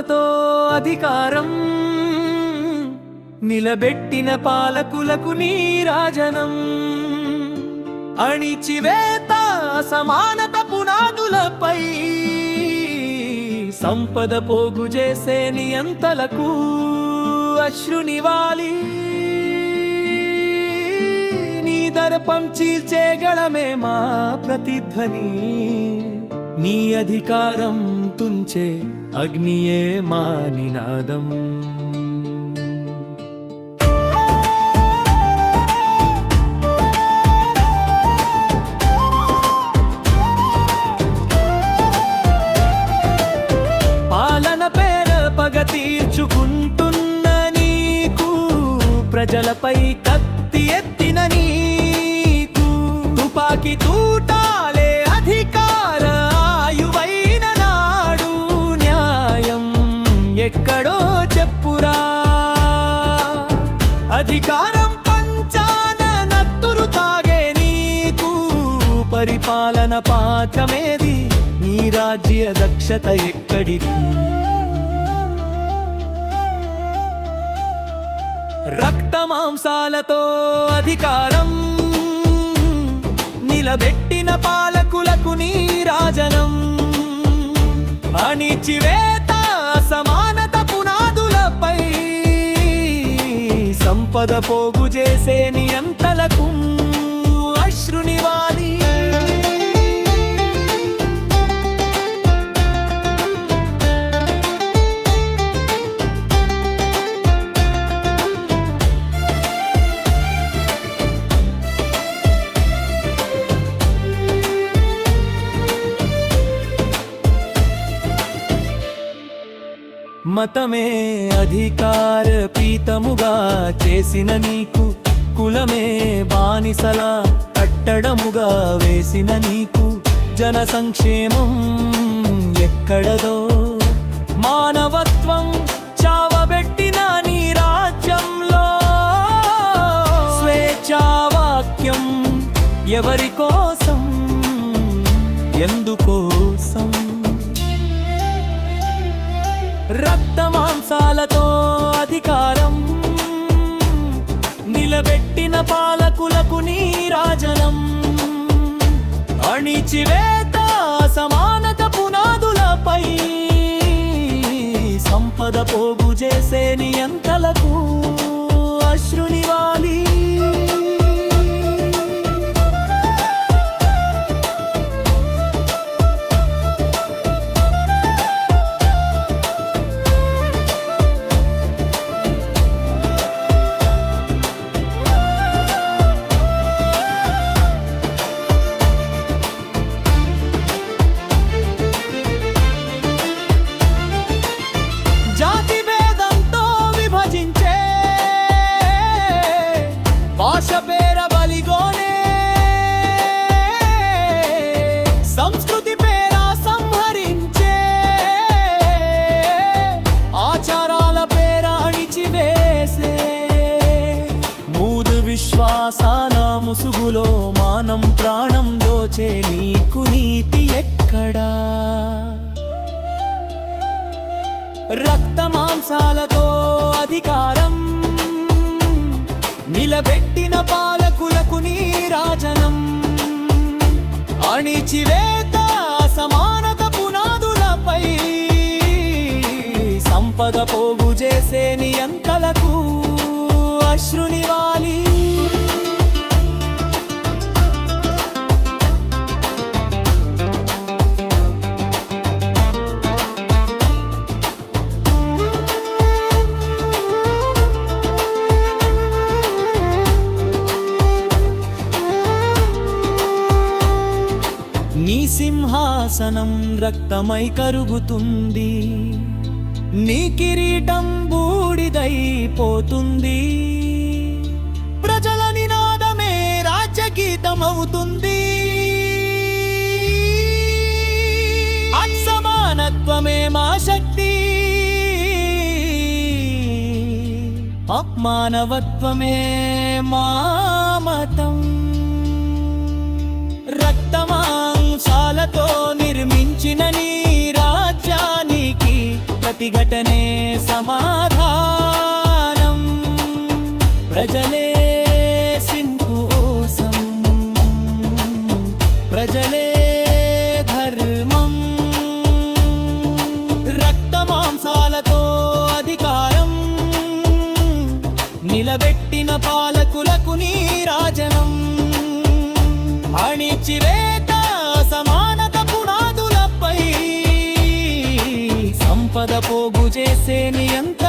మాంసాలతో అధికారం. నిలబెట్టిన పాలకులకు నీరాజనం. అణిచివేత సమానత పునాదులపై సంపద పోగు చేసే నియంతలకు అశ్రునివాలి నీ దర్పం చీల్చే గళమే మా ప్రతిధ్వని. నీ అధికారం తుంచే అగ్నియే మా నినాదం పాలన పేర పగ తీర్చుకుంటున్న నీకు ప్రజలపై కత్తి ఎత్తిన నీకు తుపాకి తూటాలే అధికారం పంచాన నత్తురు తాగే నీకు పరిపాలన పాఠమేది నీ రాజ్య దక్షత ఎక్కడిది రక్త మాంసాలతో అధికారం నిలబెట్టిన పాలకులకు నీరాజనం అణిచివేత సంపద పోగు చేసే నియంతలకు మతమే అధికార పీతముగా చేసిన నీకు కులమే బానిసలా కట్టడముగా వేసిన నీకు జన సంక్షేమం ఎక్కడదో? మానవత్వం చావబెట్టిన నీ రాజ్యంలో స్వేచ్ఛావాక్యం ఎవరి కోసం? ఎందుకోసం? రక్త మాంసాలతో అధికారం. నిలబెట్టిన పాలకులకు నీ రాజనం అణిచివేత సమానత పునాదులపై సంపద పోగు చేసే నియంతలకు మూడు విశ్వాసాల ముసుగులో మానం ప్రాణం దోచే నీకు నీతి ఎక్కడా? రక్త మాంసాలతో అధికారం నిలబెట్టిన పాలకులకు నీ రాజనం అణిచివేత సమానత పునాదులపై సంపద పోగు చేసే నియంతలకు అశ్రునివాలి నీ సింహాసనం రక్తమై కరుగుతుంది. నీ కిరీటం బూడిదైపోతుంది అవుతుంది. అసమానత్వమే మా శక్తి. అప్మానవత్వమే మా మతం. రక్తమాంసాలతో నిర్మించిన నీ రాజ్యానికి ప్రతిఘటనే సమా అణిచివేత సమానత పునాదులపై సంపద పోగు చేసే నియంత్రణ